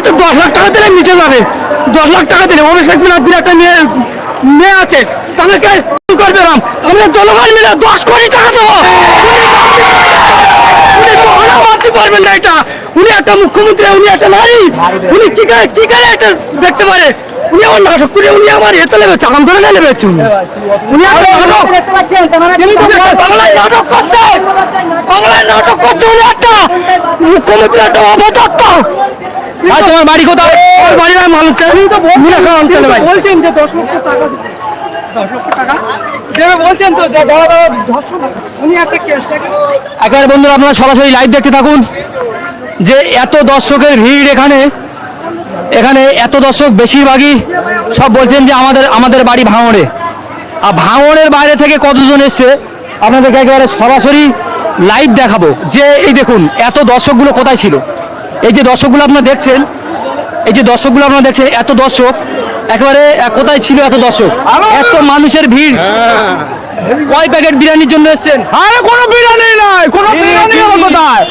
বলছে দশ লাখ টাকা দিলে মিটে যাবে। দশ লাখ টাকা দিলে অভিষেক ব্যানার্জির একটা মেয়ে আছে, তাদেরকে করবে রাম। আমরা জনগণ মিলে দশ কোটি টাকা দেবো। এটা। মুখ্যমন্ত্রী দেখতে পারে? উনি আমার নাটক করে, উনি আমার উনি। বাংলায় নাটক বাংলায় নাটক উনি একটা। মুখ্যমন্ত্রী একটা ভাই তোমার বাড়ি কোথায়? আমার বাড়ি মানুষকে মিরাখাল অঞ্চলে ভাই বলছেন যে দশ লক্ষ টাকা দশ লক্ষ টাকা? দেবে বলছেন তো যে দাদা দাদা ধর্ষণ উনি একটা কেসটাকে একেবারে বন্ধুরা আপনারা সরাসরি লাইভ দেখতে থাকুন। যে এত দর্শকের ভিড় এখানে এখানে এত দর্শক বেশিরভাগই সব বলছেন যে আমাদের আমাদের বাড়ি ভাঙড়ে। আর ভাঙড়ের বাইরে থেকে কতজন এসছে আপনাদেরকে একেবারে সরাসরি লাইভ দেখাবো। যে এই দেখুন এত দর্শকগুলো কোথায় ছিল? এই যে দর্শকগুলো আপনারা দেখছেন এই যে দর্শকগুলো আপনারা দেখছেন এত দর্শক একেবারে কোথায় ছিল এত দর্শক? এত মানুষের ভিড়। কয় প্যাকেট বিরিয়ানির জন্য এসছেন? আরে কোনো বিরিয়ানি নাই কোনো বিরিয়ানি কোথায়?